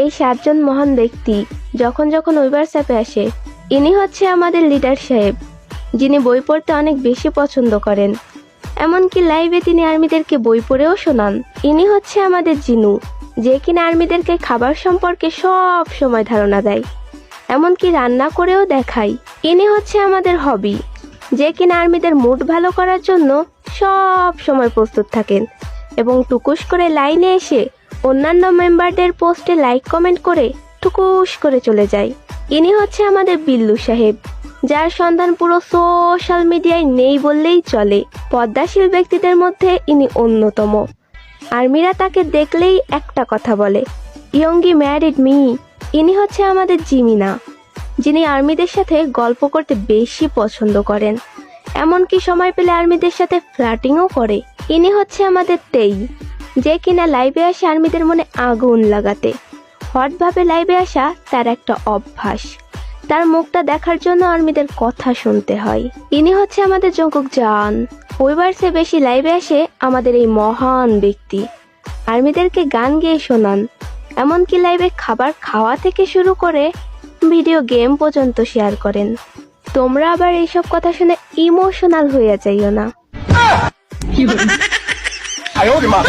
এই সাতজন মহান ব্যক্তি যখন যখন ওইবার স্যাপে আসে, ইনি হচ্ছে আমাদের লিডার সাহেব, যিনি বই পড়তে অনেক বেশি পছন্দ করেন। এমনকি লাইভে তিনি আর্মিদেরকে বই পড়েও শোনান। ইনি হচ্ছে আমাদের জিনু, যে কিনা আর্মিদেরকে খাবার সম্পর্কে সব সময় ধারণা দেয়, এমনকি রান্না করেও দেখায়। ইনি হচ্ছে আমাদের হবি, যে কিনা আর্মিদের মুড ভালো করার জন্য সব সময় প্রস্তুত থাকেন এবং টুকুস করে লাইনে এসে অন্যান্য মেম্বারদের পোস্টে লাইক, কমেন্ট করে টুকুস করে চলে যায়। ইনি হচ্ছে আমাদের বিল্লু সাহেব, যার সন্ধান পুরো সোশ্যাল মিডিয়ায় নেই বললেই চলে। পদ্মাশীল ব্যক্তিদের মধ্যে ইনি অন্যতম। আর্মিরা তাকে দেখলেই একটা কথা বলে, ইয়ঙ্গি ম্যারিড মি, ইনি হচ্ছে আমাদের জিমিনা, যিনি আর্মিদের সাথে গল্প করতে বেশি পছন্দ করেন। এমনকি সময় পেলে আর্মিদের সাথে ফ্লাটিংও করে। ইনি হচ্ছে আমাদের তেই। যে কিনা লাইভে আসে আর্মিদের মনে আগুন লাগাতে। হটভাবে লাইভে আসা তার একটা অভ্যাস। তার মুখটা দেখার জন্য আর্মিদের কথা শুনতে হয়। ইনি হচ্ছে আমাদের জঙ্কুক জান। ওইবারসে বেশি লাইভে আসে আমাদের এই মহান ব্যক্তি। আর্মিদেরকে গান গেয়ে শোনান। এমনকি লাইভে খাবার খাওয়া থেকে শুরু করে ভিডিও গেম পর্যন্ত শেয়ার করেন। তোমরা আবার এইসব কথা শুনে ইমোশনাল হয়ে যাইও না। 哎呦我的妈！